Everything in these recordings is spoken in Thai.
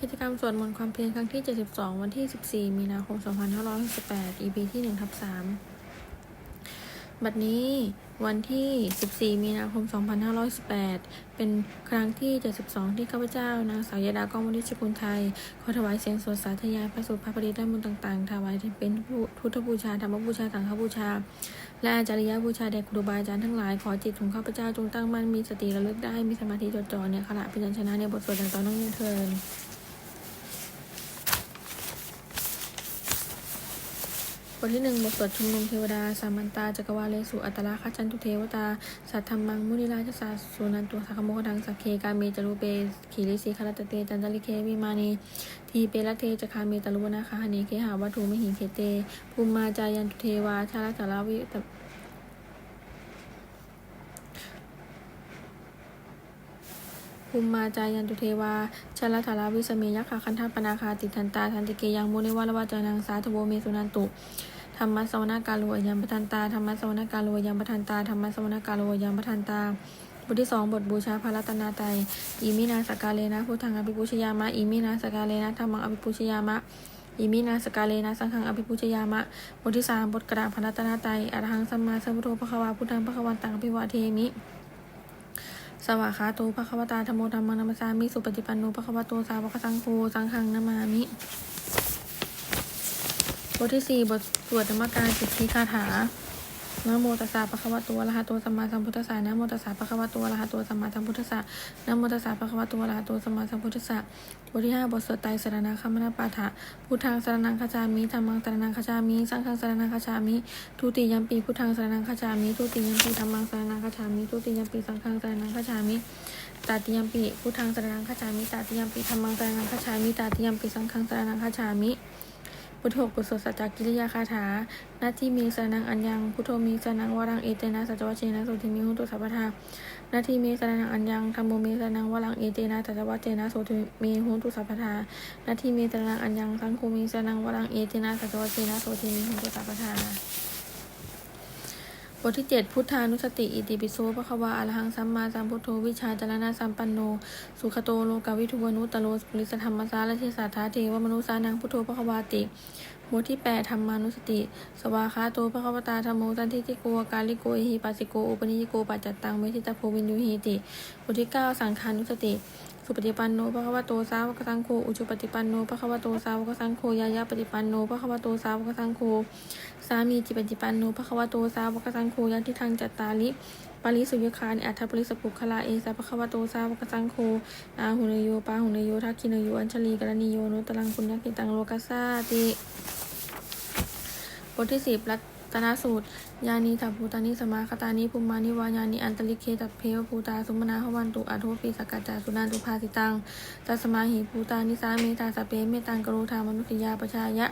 กิจกรรมสวดมนต์ความเพียรครั้งที่ 72 วันที่ 14 มีนาคม 2568 EP ที่ 1 ทับ 3 บัดนี้วันที่ 14 มีนาคม 2518 เป็นครั้งที่ 72 ที่ข้าพเจ้านางสาวยดากองมลิชกุลไทย ขอถวายเสียงสวดสาธยายพระสุภาพปริตได้มนต์ต่างๆ ถวายเป็นพุทธบูชา ธรรมบูชา สังฆบูชา และอาจาริยบูชาแด่ครูบาอาจารย์ทั้งหลาย ขอจิตของข้าพเจ้าจงตั้งมั่น มีสติระลึกได้ มีสมาธิจดจ่อในขณะพิจารณาในบทสวดอย่างต่อเนื่องเทิน บทที่หนึ่งบทสวดชุมนุมเทวดา สามัญตาจักรวาเลสุอัตลาคัจจันตุเทวตา สัทธรรมัง มุนิราชสาสุนันตุสักโมคทังสักเคกาเมจารุเปขีริสีคารตเตจันจลิเควิมานีทีเปละเทจคาเมตาลุวนาคาหเนเคหาวัตถุมหิเคเตภูมิมาจายันตุเทวาชาลจาราวิ ภูมิมาจายันตุเทวาชาลธาราวิสเมยักขาคันธปนาคาติทันตาทันติเกยังมุนิวาลวาจานังสาธโวเมสุนันตุธรรมะสวนาการโลยัมปทันตาธรรมะสวนาการโลยัมปทันตาธรรมะสวนาการโลยัมปทันตาบทที่สองบทบูชาพระรัตนตรัยอิมินาสกาเลนะพุทธังอภิปุชยามะอิมินาสกาเลนะธรรมังอภิปุชยามะอิมินาสกาเลนะสังฆังอภิปุชยามะบทที่สามบทกระดาษพระรัตนตรัยอรหังสัมมาสัมพุทโธพระควาพุทธังพระควันตังอภิวาเทมิ สวากขาโตภะควตาธรรมโมธรรมนัมสามิสุปฏิปันโนภะควะโตสาวกสังโฆสังฆังนามามิ บทที่สี่บทสวดธรรมการสิทธิคาถา นะโมตัสสะภะคะวะโตอะระหะโตสัมมาสัมพุทธัสสะนะโมตัสสะภะคะวะโตอะระหะโตสัมมาสัมพุทธัสสะนะโมตัสสะภะคะวะโตอะระหะโตสัมมาสัมพุทธัสสะบทที่ห้าบทสวดไตรสรณคัมนาปาฐะพุทธังสรณังคาจามิธรรมังสรณังคาจามิสังฆังสรณังคาจามิทุติยัมปีพุทธังสรณังคาจามิทุติยัมปีธรรมังสรณังคาจามิทุติยัมปีสังฆังสรณังคาจามิตาติยัมปีพุทธังสรณังคาจามิตาติยัมปีธรรมังสรณังคาจามิตาติยัมปีสังฆังสรณังคาจามิ พุทโธกุศลสัจจกิริยาคาถานาที่มีสนังอัญญัง พุทโธมีสนังวรังเอเตนะสัจวัชเชนะโสติมีหุตุสัพพทานาที่มีสนังอัญญังธรรมโมมีสนังวรังเอเตนะสัจวัชเชนะโสติมีหุตุสัพพทานาที่มีสนังอัญญังสังโฆมีสนังวรังเอเตนะสัจวัชเชนะโสติมีหุตุสัพพทา บทที่ 7 พุทธานุสติ อิติปิโสภควาอรหังสัมมาสัมพุทโธวิชาจารณะสัมปันโน สุขโตโลกาวิทุวนุตโลปุริสธรรมสารเทศาธาเทวมนุสานังพุทโธภควาติบทที่ 8 ธรรมานุสติ สวาคาโตภควตาธรรมโมตันทิติโกกาลิโกเอหิปัสสิโก อุปนิยิโกปัจจตังเมธิตาโพวินยุหิติ บทที่ 9 สังขานุสติ สุปฏิปันโนภควโตสาวกสังโฆอุจุปฏิปันโนภควโตสาวกสังโฆยายาปฏิปันโนภควโตสาวกสังโฆสามีจิปฏิปันโนภควโตสาวกสังโฆยันทิทังจัตตาลิปาริสุยคานิอัฏฐปริสปุคลาเอสะภควโตสาวกสังโฆอาหุนโยปาหุนโยทักขินโยอัญชลีกรณีโยนุตตังปุญญกิตังโลกัสสาติบทที่สิบรัต ตนสูตร ยานีตับภูตานิสมาคตานิภูมานิวายานิอันตลิเคตับเพวภูตาสุมนาหวันตุอัทโทปิสกัจจาสุนันตุภาสิตังตัสมาหิภูตานิสาเมตาสเปเมตังกโรธามนุษยาปชายะ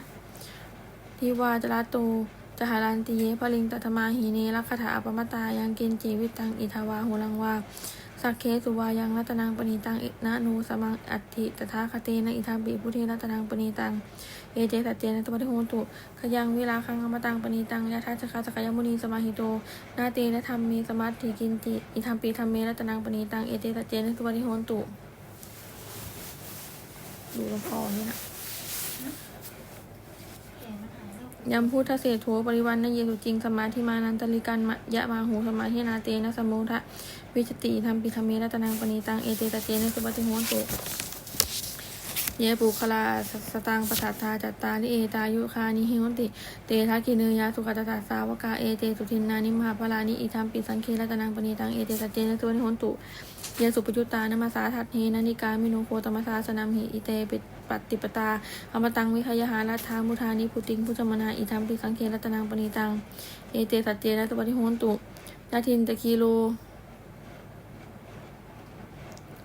ทิวาจระโตจหารันติเยพลิงตัตมาหีเนลักขถาอปมตายังเกณจีวิตังอิทาวาโหลังวา สักเคสุวายังรัตนังปณีตังอินะนูสมังอัตถิตถาคเตนะอิทัมปิพุทเทรัตนังปณีตังเอเจสัจเจนะตุปฏิโหตุขยังวิลาคังอมตังปณีตังยะทัจจคาสกายมุนีสมาหิโตนาเตนะธรรมมีสมัติกินจิอิทัมปิธรรมเมรัตนังปณีตังเอเจสัจเจนะตุปฏิโหตุดูหลวงพ่อนี่นะ ยำพุทธเศรษโถปริวันนเยสุจริงสมาธิมานันตลิกันมะยะมาหูสมาธินาเตนะสมุทะวิจติธรรมปิธรรมเมรัตนังปณีตังเอเตตะเจนะสุปฏิโหนตุเยปุคลาสตังปสัทธาจัตตาลิเอตายุคานิหิวนติ เตทักขิเนยาสุขตตาสาวกาเอเตสุทินนานิมหาพลานิอิธรรมปิสังเครัตนังปณีตังเอเตตะเจนะสุปฏิโหนตุ ยสุปยุตตานามาสาทัตเฮนานิกามิโนโคตมสาสนัมหิอิเตปิปฏิปตาอมตังวิคยหารัฐามุทานิพุติงพุทธมนาอิธรรมปิสังเครัตนังปณีตัง เอเตสัจเจนะตุปฏิโหนตุนาทินตะคีโล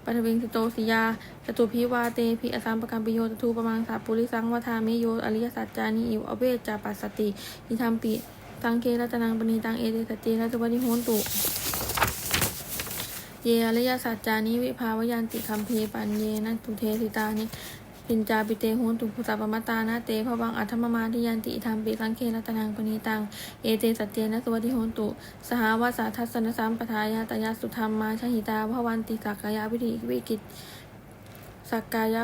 ปัทวิงสโตสิยาจตุพิวาเตพิอสัมปกัมปิโยตทูปมังสาปุริสังวทามิโยอริยสัจจานิอิวอเวจจาปัสสติอิธรรมปิสังเครัตนังปณีตัง เอเตสัจเจนะตุปฏิโหนตุ เยอริยสัจจานิวิภาวยันติคัมภีปัญเยนะตุเทสิตานิปินจาปิเตโหนตุภูตาปมัตตานะเตภวังอัธมมาทิยันติธรรมปิสังเครัตนังปณีตัง เอเตสัจเจนะสวัสดิโหนตุ สหวาสาทัสสนสัมปทายาตยาสุธรรมมาชหิตาภวันติสักกายวิธิวิกิตสักกาย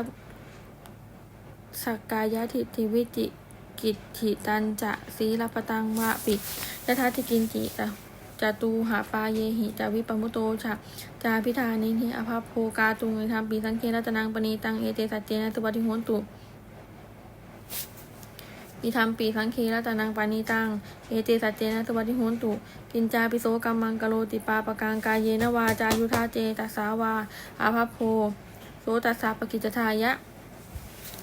สักกายทิฏฐิวิจิกิจถิตันจะสีลปตังวะปิยะทัติกินจิตะ จตูหาปาเยหิจาวิปมุตโตชะจาพิธานิหิอภพโภกาตุงเอธรรมปีสังเครัตนังปณีตังเอเตสัจเจนะตุวัติโหนตุอิธรรมปีสังคีรัตนังปานีตัง เอเตสัจเจนะสวัสดิโหนตุ กินจาปิโสกัมมังกะโลติปาปะกังกายเยนวาจายุทาเจตัสสาวาอาภัพโพโสตัสสะปกิจทายะ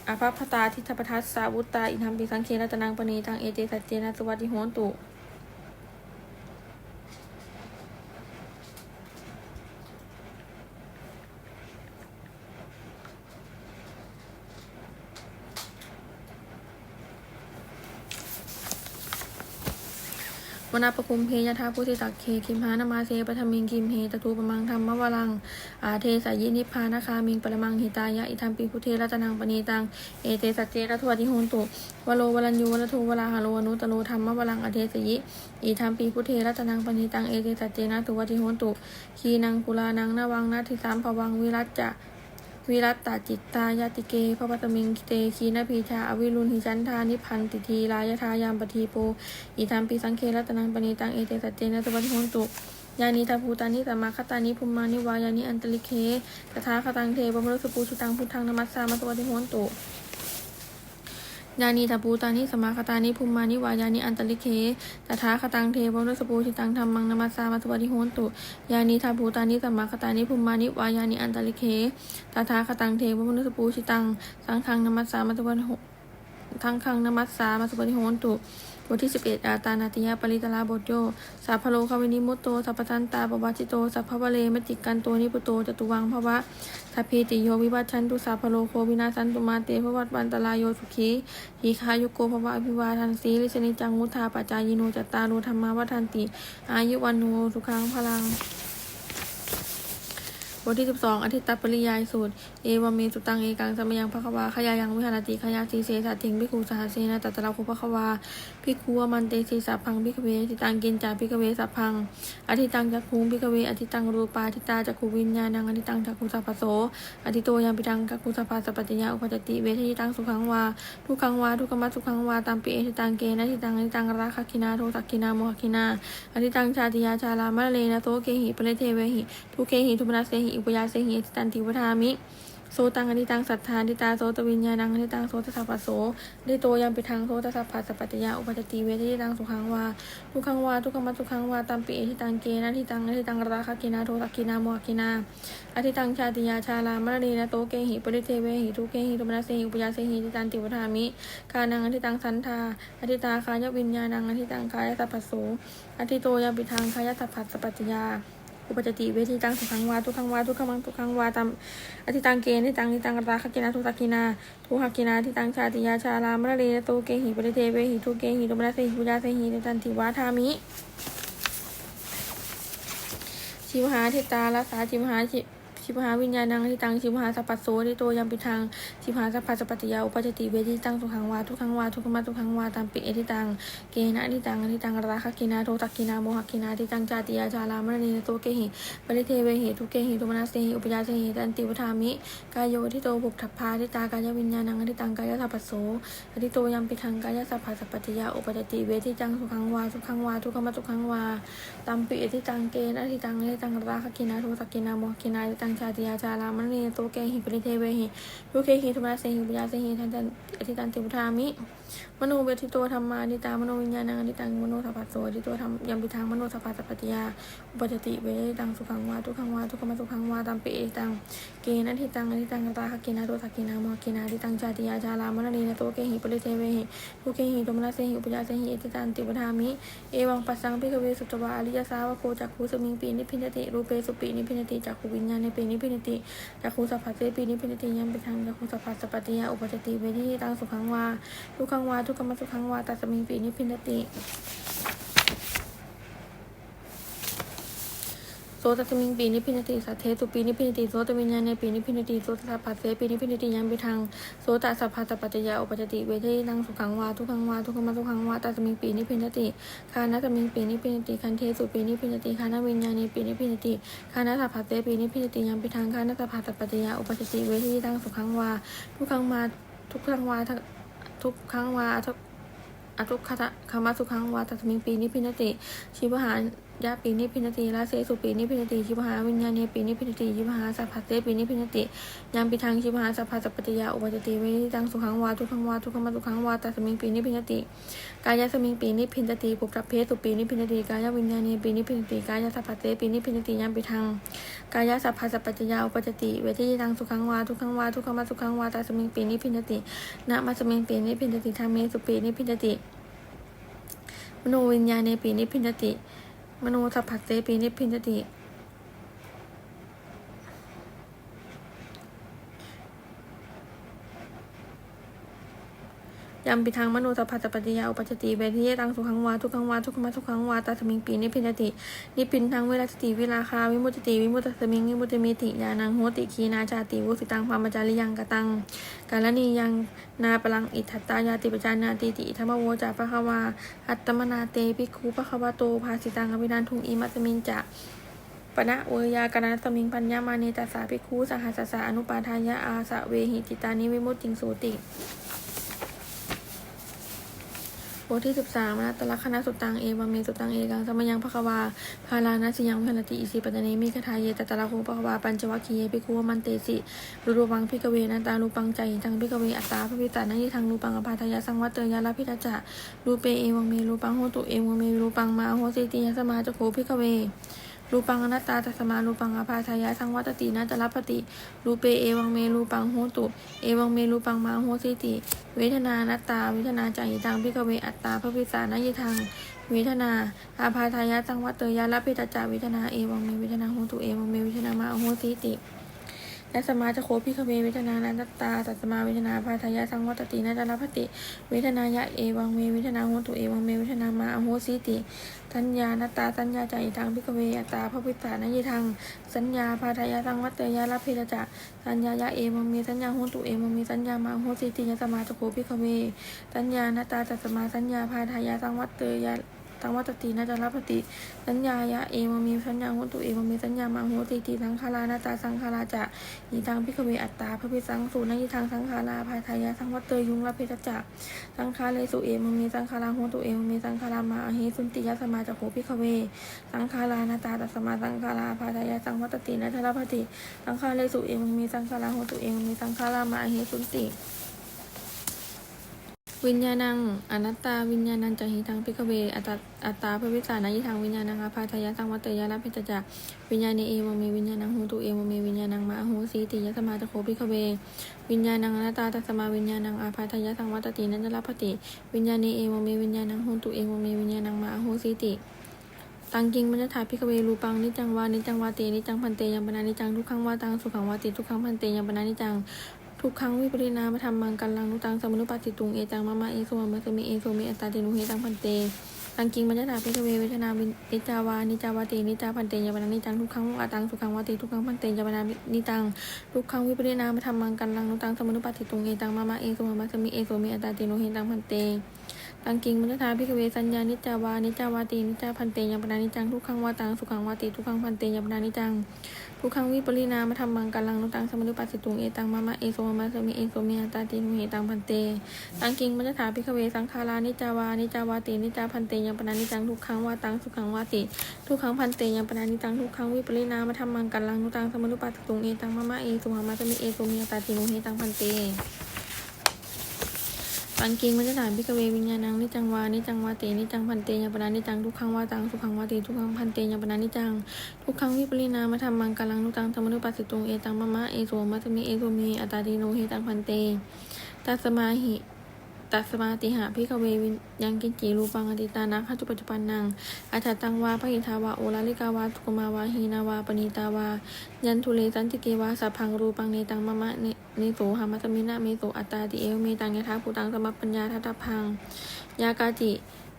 อาภัพพตาทิทปทัสสาวุตตาอิธรรมปีสังคีรัตนังปณีตัง เอเตสัจเจนะสวัสดิโหนตุ วนาปคุมเพยทาพุทธิตักเคคิมหานามาเซปทมิงคิมเฮตตูปมังธรรมวรัง อาเทสายินิพานาคามิงปรมังหิตายะอิทัมปีพุทเทรัตนังปณีตัง เอเตสัจเจรัทวติโหนตุ วโลวรัญยูวรทูวราหาโลวนุตโลธรรมวรังอเทสยิอิทัมปีพุทเทรัตนังปณีตัง เอเตสัจเจนะตุวติโหนตุ คีนังกุลานังนวังนาทิสามภวังวิรัจจะ วิรัตตาจิตตายาติเกพระปตมิงเตคีนพีชาอวิรุณหิจันทานิพันติทีลายทายามปทีโปอิธรรมปีสังเครัตนังปณีตังเอเตสัจเจนะสวัสดิโหนตุยานิตาภูตานิสัมมาคตานิภูมานิวายานิอันตลิเคตถาคตังเทปมรุสปูชุตังพุทธังนมัสสามาสวัสดิโหนตุ ยานีตาปูตานิสมาคตานิภูมานิวายานิอันตลิเคตถาคตังเทวรุสปูชิตังธรรมังนมัสสามาสวัสดิโหนตุยานีทาภูตานิสมาคตานิภูมานิวายานิอันตลิเคตถาคตังเทวมนุสปูชิตังสังฆังนมัสสามัตวันโหทังคังนมัสสามัสปฏิโหนตุ ทที่ 11 อาตานาติยาปริตลาบทโยสาพโลคาวินิมุตโตสัพพันตาปวัชิโตสัพพวะเลมติกันโตนิปุโตจตุวังภวะทัพพีติโยวิวัชชันตุสาพโลโควินาสันตุมาเตภวัตวันตลายโยสุขีทีคายุโกภวะอภิวาทันสีลิชนิจังมุทาปัจจายโนจตตาโรธรรมาวัฏันติ อายุวันโนสุขังพลัง บทที่ 12อธิตตปริยายสูตร เอวเมสุตังเอกังสมยังภควาขยายังวิหารติขยาสีเสสัตถิงพิคูสหเสนะตัตตระคุภควาพิคูวมันเตสีสัพพังพิกเวติตังกินจาพิกเวสัพพังอธิตังจักขุงพิกเวอธิตังรูปาทิตาจักขุวิญญาณังอธิตังจักขุสัพพโสอธิโตยังปิตังจักขุสัพพสัพปัจจยาอุปจติเวทิตังสุขังวาทุกขังวาทุกขมัสสุขังวาตามปิเอทิตังเกนะทิตังอธิตังราคคินาโทสักคินาโมหคินาอธิตังชาติยาชาลามะเลนะโตเกหิปะเลเทเวหิทุเกหิทุมนัสเสหิอุปยาเสหิอธิตันติวทามิโสตังอนิตังสัทธานิตาโสตวิญญาณังอนิตังโสตสัพพะโสดิโตยังปิทังโสตสัพพะสัพปัจจยาอุปจติเวทิตังสุขังวาทุกขังวาทุกขมัสุขังวาตัมปิเอทิตังเกนะทิตังอทิตังราคะกินาโทสักกินาโมกินาอธิตังชาติยาชาลามะเรนะโตเกหิปริเทเวหิทุเกหิทุมนัสเสหิอุปยาเสหิทิตันติวทามิกานังอธิตังสันทาอธิตาคายวิญญาณังอธิตังคายสัพพะโสอธิโตยังปิทังคายสัพพะสัพปัจจยา อุปจติเวทีตังสุขังวาทุกขังวาทุกขมังทุกขังวาตามอธิตังเกณฑ์ที่ตังที่ตังกราคกินาทุตักกินาทุหักกินาที่ตังชาติยาชาลามะเรโตเกหิปริเทเวหิทุเกหิตุมนัสเสหิปุญญาเสหิในตันติวาทามิชิวหาทิตารัสาชิวหาชิ ชิวหาวิญญาณังทิตังชิวหาสัพพโสทิโตยัมปิทังชิวหาสัพพสัพปัจจยาอุปจติเวทิตังสุกขังวาทุกขังวาทุกขมาทุกขังวาตามปิเอทิตังเกนะทิตังอทิตังราคะกินาโทตักกินาโมหกินาทิตังจาติยาจารามรณีโตเกหิปริเทเวหิทุเกหิทุมนัสเสหิอุปยาเสหิตันติวทามิกายโยทิโตบุกทัพพาทิตากายวิญญาณังอทิตังกายสัพพโสอทิโตยัมปิทังกายสัพพสัพปัจจยาอุปจติเวทิตังสุกขังวาทุกขังวาทุกขมาทุกขังวาตัมปิเอธิตังเกนะอธิตังอธิตังราคะกินาโทสักกินาโมหกินาอธิตังချာတရားချာလာမနနေတိုကဲဟိပရိသေးဝေဟိရုခေဟိသမစေဟိပယစေဟိသတ္တအတိတံတိပထာမိ มโนเวทิโตธรรมานิตามโนวิญญาณังอธิตังมโนสัพพโสอธิโตธรรมยัมปิทางมโนสัพพะสัพพติยาอุปจติเวตังสุขังวาทุขังวาทุกขมสุขังวาตัมปิเอตังเกนะอธิตังอธิตังราคกินาโทสักกินามกินาอธิตังชาติยาจารามันเนโตเกหิปริเทเวหิทุเกหิธรรมะเสหิอุปยาเสหิเอธิตันติวทามิเอวังปัสสังพิกเวสุตวาอริยสาวโคจักขูสมิงปีนิพินติรูเปสุปีนิพินติจักขูวิญญาณในปีนิพินติจักขูสัพพเสปีนิพินติยัมปิทางจักขูสัพพะสัพปติยาอุปจติเวทิตังสุขังวาทุกขังวาทุกขมัสสุขังวาตัสมิงปีนิพินติโสตตมิงปีนิพินติสัทเทสุปีนิพินติโสตวิญญาณในปีนิพินติโสตสัพพะเสปีนิพินติยัมปิทางโสตสัพพะสัพปัจจยาอุปจติเวทิตังสุขังวาทุกขังวาทุกขมัสสุขังวาตัสมิงปีนิพินติคานะตมิงปีนิพินติคันเทสุปีนิพินติคานะวิญญาณในปีนิพินติคานะสัพพะเสปีนิพินติยัมปิทางคานะสัพพะสัพปัจจยาอุปจติเวทิตังสุขังวาทุกขังมาทุกครั้งวา ทุกครั้งวาทุกอทุกขะคามาสุขังวาตัสมิงปีนิพินติ ชีวหา ยาปีนิพินติลาเสสุปีนิพินติชิวหาวิญญาณเนปีนิพินติชิวหาสัพพะเตปีนิพินติยามปิทังชิวหาสัพพะสัพปติยาอุปจติเวนิตังสุขังวาทุกขังวาทุกขมาสุขังวาตัสมิงปีนิพินติกายสมิงปีนิพินติปุปรับเพสุปีนิพินติกายวิญญาณเนปีนิพินติกายสัพพะเตปีนิพินติยามปิทังกายสัพพะสัพปติยาอุปจติเวทิตังสุขังวาทุกขังวาทุกขมาสุขังวาตัสมิงปีนิพินตินะมัสมิงปีนิพินติธรรมเมสุปีนิพินติมโนวิญญาณในปีนิพินติ มโนสัพพัสเตปีนิพพินติ ยามปิทางมโนสัพพัสสะปฏิยาอุปัจติเวทิเยตังสุขังวาทุกขังวาทุกขมาทุกขังวาตาสมิงปีนิพินตินิพินทางเวลาสติวิราคาวิมุตติวิมุตตสมิงวิมุตติมิติญาณังโหติคีนาชาติวุสิตังพามจาริยังกตังกาลนียังนาปลังอิทัตตายาติปจานาติติธรรมโวจาปะคะวาอัตตมนาเตปิกคูปะคะวะโตภาสิตังอภินันทุงอิมัตมินจะปณะเวยากานาสมิงปัญญามาเนตัสสาปิกคูสหัสสะอนุปาทายะอาสะเวหิจิตานิวิมุตติงสูติ บทที่สิบสามนะตลกคณะสุตังเอวามีสุตังเอกังสมยังพภควาพารานัสิยังพันติอิสิปตเนมิคทาเยตตะละโคภควาปัญจวัคคีเยปิคุวมันเตสิรูรูปังพิกเวนันตารูปังใจทังพิกเวอัตตาพระพิตานัยทังรูปังอภาทายาสังวัตเตยาลพิตาจะรูเปเอวังเมรูปังโหตุเอวังเมรูปังมาโหสิติยสมาจโคพิกเว รูปังอนัตตาตัสมารูปังอภาทายะสังวัตตินาจรับปติ รูเปเอวังเมรูปังโหตุ เอวังเมรูปังมาโหสิติ เวทนานัตตา เวทนาจัยตังพิกเวอัตตาพระพิสานยทังเวทนาอาภาทายะสังวัตเตยาลพิตาจาเวทนาเอวังเมเวทนาโหตุเอวังเมเวทนามาโหสิติ และสมาจะโคพิกเวเวทนานัตตาตัสมาเวทนาภาทายาสังวัตตินาจารับปติ เวทนายะเอวังเมเวทนาโหตุเอวังเมเวทนามาโหสิติสัญญาณตตาสัญญาใจทางพิกเวอัตาพระพิสานยทังสัญญาพาทายาสังวัตเตยาลพิตาจาสัญญายะเอวังเมสัญญาโหตุเอวังเมสัญญามาโหสิติยสมาจะโคพิกเวสัญญาณตตาตัสมาสัญญาพาทายาสังวัตเตยา สังวัตตินาจารปติสัญญายะเอวมีสัญญาโหตุเอวมีสัญญามาโหติติสังขารานาตาสังขาราจะยีทางพิกเวอัตตาพระพิสังสูนยีทางสังขาราภายทายาสังวัตเตยุงละเพตจักสังขาเลสุเอวมีสังขาราโหตุเอวมีสังขารามาอหิสุนติยสมาจะโหพิกเว สังขารานาตาตัสมาสังขาราภายทายาสังวัตตินาจารปติสังขาเลสุเอวมีสังขาราโหตุเอวมีสังขารามาอหิสุนติ วิญญาณังอนัตตาวิญญาณังจะหิทังพิกเวอัตตาอัตตาพระวิสานายิทางวิญญาณังอาภาทยาสังวัตเตยาลพิจจักวิญญาณเอวเมวิญญาณังหูตุเอวเมวิญญาณังมาหูสีติยสมาจะโคพิกเววิญญาณังอนัตตาตัสมาวิญญาณังอาภาทยาสังวัตตินันจลปติ วิญญาณเอวเมวิญญาณังหูตุเอวเมวิญญาณังมาหูสีติตังกิงมัญญถาพิกเวรูปังนิจังวานิจังวาตินิจังพันเตยังปนานิจังทุกขังวาตังสุขังวาติทุกขังพันเตยังปนานิจัง ทุกครั้งวิปริณามาทำมังกันลังนุตังสมนุปัสสิตุงเอจังมามาเอโสมัสมิเอโสมิอัตตาตินุเฮตังพันเตตังกิงมัญญถาพิเวเวทนาวินิจาวานิจาวาตินิจาพันเตยังปนานิจังทุกครั้งวาตังสุขังวาติทุกครั้งพันเตยังปนานิจังทุกครั้งวิปริณามาทำมังกันลังนุตังสมนุปัสสิตุงเอจังมามาเอโสมัสมิเอโสมิอัตตาตินุเฮตังพันเต ตังกิงมัญญาพิกเวสัญญานิจาวานิจาวาตีนิจาพันเตยังปนานิจังทุกขังวาตังสุขังวาติทุกขังพันเตยังปนานิจังทุกขังวิปริณามธรรมังกัลังนุตังสมุนุปัสสิตุงเอตังมะมะเอโสมะมะสมิเอโสมิอัตาตินุเหตังพันเตตังกิงมัญญาพิกเวสังขารานิจาวานิจาวาตีนิจาพันเตยังปนานิจังทุกขังวาตังสุขังวาติทุกขังพันเตยังปนานิจังทุกขังวิปริณามธรรมังกัลังนุตังสมุนุปัสสิตุงเอตังมะมะเอโสมะมะสมิเอโสมิอัตตาตินุเหตังพันเต ปังกิงมัจจฐานพิกเววิญญาณังนิจังวานิจังวาเตนิจังพันเตยังปนานิจังทุกขังวาตังทุกขังวาเตทุกขังพันเตยังปนานิจังทุกขังวิปริณามธรรมังกัลังนุตังธรรมนุปัสสิตุงเอตังมะมะเอโสมัตมิเอโสมีอัตตาติโนเฮตังพันเตตัสมาหิ ตัสมาติหาพิกเววินยังกินจีรูปังอติตานักขจุปัจจุปันนังอัฏฐตังวาพระอิทาวาโอลาลิกาวาทุกมาวาหีนาวาปณีตาวา ยันทุเลสันติเกวาสัพพังรูปังเนตังมะมะเนเนโสหามัตมินะเมโสอัตตาติเอวเมตังยะทาภูตังสมัปปัญญาทัตตพัง ยากาจิ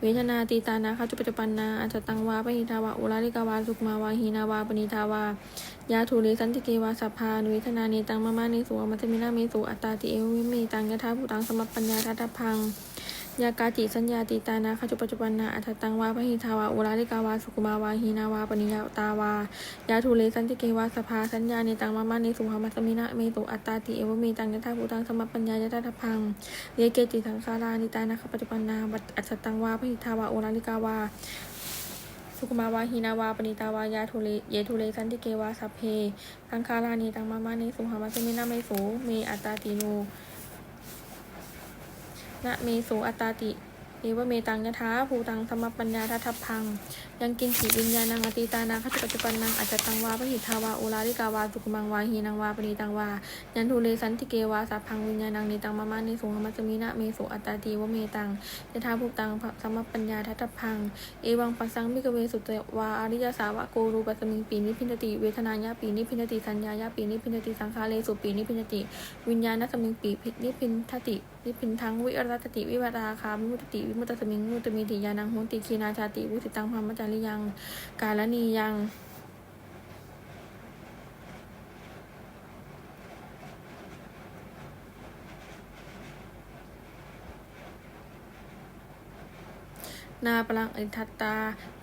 เวทนาตีตานาคาจุปัจจุปันนาอัจตังวาปหิทาวาอุราลิกาวาสุกมาวาหีนาวาปณิทาวายาทูเลสันติเกวาสัพพานุเวทนาเนตังมามาเนสุอมัตมินาเมสุอัตตาติเอวเมตังยะทาภูตังสมัปปัญญาทัตตพัง ยากาจิสัญญาติตานาคจุปัจจุบันนาอัตตังวาพหิทาวาอุราลิกาวาสุกุมาวาหีนาวาปนิยาตาวายาทุเลสันติเกวาสภาสัญญาเนตังมามาเนสุหามัสมินะเมตุอัตตาติเอวเมตังยะธาภูตังสมปปัญญายะธาทพังเยเกจิสังขารานิตานาคปัจจุบันนาวัตอัตตังวาพหิทาวาอุราลิกาวาสุขุมาวาหินาวาปณิตาวายาทุเลเยทุเลสันติเกวาสัพเพสังคารานีตังมามาเนสุหามัสมินาเมสูเมอัตตาติโน นะเมสูอัตตาติ เอวเมตังยะถาภูตังสมปัญญาทัทพพัง ยังกินขีวิญญาณังอติตานังขจปัจจุปันนังอัจจตังวาปหิทาวาอุลาลิกาวาสุขมังวาหีนังวาปณิตังวา ยันทุเลสันติเกวาสัพพังวิญญาณังนิตังมามาเนสุหามัสมินะเมสูอัตตาติวเมตังยะถาภูตังสมปัญญาทัทพพัง เอวังปัสสังมิกเวสุตวาอริยสาวะโกรูปัสมิงปีนิพินติ เวทนายะปีนิพินติสัญญายะปีนิพินติสังขารเลสุปีนิพินติ วิญญาณสมิงปีนิพินทตินิพินทังวิรัตติวิวัตาคามุตติวิมุตตสมิงมุตตมีติยานังโหติคีนาชาติวุสิตังพรหมจาริยัง กาลนียังนาปลังอิทัตตา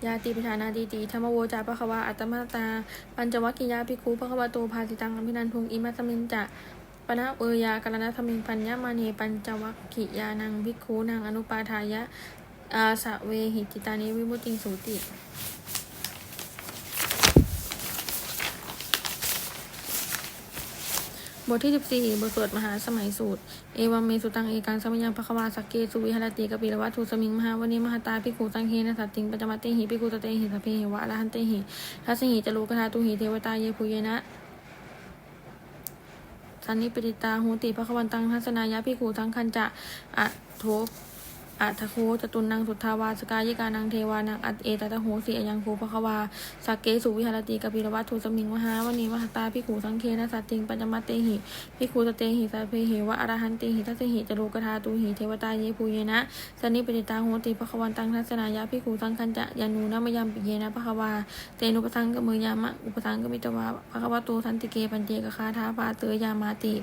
ยาติปิธานาดีติธรรมโวจาปะคะวาอัตตมาตา ปัญจวัคคียาภิกขุปะคะวะโตภาสิตังอภินันทุงอิมัสมินจะ ปนะเวยากรณะธรรมิงปัญญามาเนปัญจวัคคียานังภิกขุนังอนุปาทายะ อาสะเวหิจิตานิวิมุติงสูติบทที่ 14 บทสวดมหาสมัยสูตร เอวัมเมสุตังเอกังสมัยังภควาสักเกสุวิหรติกปิรวัตถุสมิงมหาวนีมหาตาภิกขุสังเคนะสัตติงปัจจมัตเตหิภิกขุตเตหิสัพเพหิวะอรหันเตหิทัสสหิจโลกธาตุหิเทวตาเยภูเยนะ สันนิปติตาหูติพระควันตังทัศนายะพิขูทั้งคันจะอะโท อัตโคจตุนังสุทธาวาสกายิกานังเทวานังอัตเอตตะโหสีอยังโคภควาสักเกสุวิหารติกปิรวัตถุสมิงมหาวนีมหาตาภิขุสังเคนะสัตติงปัญจมัตเตหิภิขุตเตหิสัพเพหิวะอรหันติหิทัสหิจโลกธาตุหิเทวตาเยภูเยนะสนิปติตาโหติภควันตังทัศนายะภิขุสังคันจะยานูนามยามปิเยนะภควาเตนุปสังกมือยามะอุปสังกมิตวาภควโตสันติเกปัญเจกคาทาปาเตยามาติ